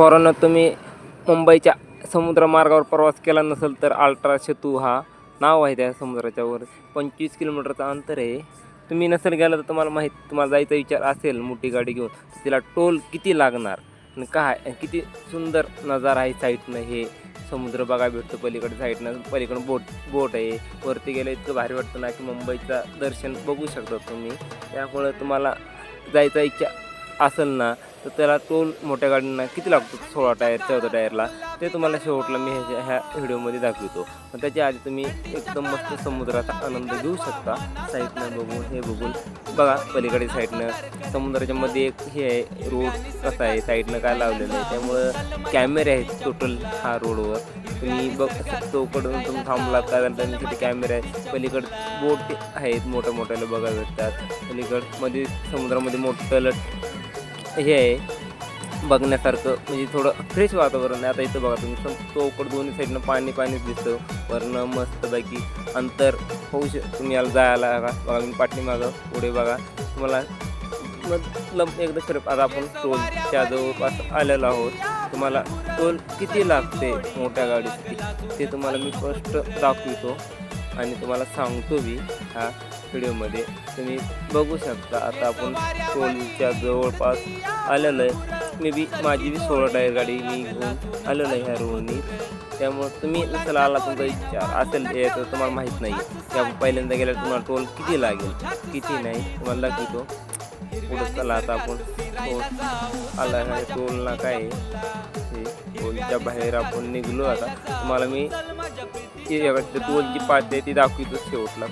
पोरांनो तुम्ही मुंबईच्या समुद्रमार्गावर प्रवास केला नसेल तर अल्ट्रा सेतू हा नाव आहे त्या समुद्राच्या वर. पंचवीस किलोमीटरचं अंतर आहे. तुम्ही नसेल गेला तर तुम्हाला माहीत तुम्हाला जायचा विचार असेल मोठी गाडी घेऊन तर तिला टोल किती लागणार? आणि काय? किती सुंदर नजारा आहे साईडनं हे. समुद्र बघा भेटतो पलीकडे साईडनं. पलीकडं बोट बोट आहे. वरती गेलं इतकं भारी वाटतं ना की मुंबईचं दर्शन बघू शकता तुम्ही. त्यामुळं तुम्हाला जायचा इच्छा असेल ना तर त्याला टोल मोठ्या गाडींना किती लागतो? सोळा टायर चौदा टायरला. ते तुम्हाला शेवटला मी ह्याच्या ह्या व्हिडिओमध्ये दाखवतो. पण त्याच्या आधी तुम्ही एकदम मस्त समुद्राचा आनंद घेऊ शकता. साईडनं बघून हे बघून. बघा पलीकडे साईडनं. समुद्राच्या मध्ये एक हे आहे रोड कसा आहे? साईडनं काय लावलेलं आहे? त्यामुळं कॅमेरे आहेत टोटल हा रोडवर. तुम्ही बघ चौकडून तुम्ही थांबलात कारण झालं तिथे कॅमेरे आहेत. पलीकड बोट आहेत मोठ्या मोठ्याला बघायला भेटतात. पलीकडमध्ये समुद्रामध्ये मोठं तलट हे आहे बघण्यासारखं म्हणजे थोडं फ्रेश वातावरण आहे. आता इथं बघा तुम्ही चौकड दोन्ही साईडनं पाणी पाणीच दिसतं. वरनं मस्तपैकी अंतर होऊ शक तुम्ही याला जायला बघा मी पाठीमागं पुढे बघा. तुम्हाला मतलब एकदा खरं आता आपण टोलच्या जवळपास आलेलो आहोत. तुम्हाला टोल किती लागते मोठ्या गाडीसाठी ते तुम्हाला मी स्पष्ट दाखवितो. आणि तुम्हाला सांगतो मी ह्या व्हिडिओमध्ये. तुम्ही बघू शकता आता आपण टोलच्या जवळपास आलेलो आहे. मी बी माझी बी सोळा टायर गाडी मी घेऊन आलेलो आहे ह्या रोडनी. त्यामुळं तुम्ही चला आला तुमचा विचार असेल तर तुम्हाला माहीत नाही. त्या पहिल्यांदा गेल्यावर तुम्हाला टोल किती लागेल किती नाही तुम्हाला दाखवतो. पुढं चला आता आपण. टोल आला आहे टोलला काय आहे? हे टोलच्या बाहेर आपण निघलो आता. तुम्हाला मी ती टोलची पात आहे ती दाखवतो शेवटला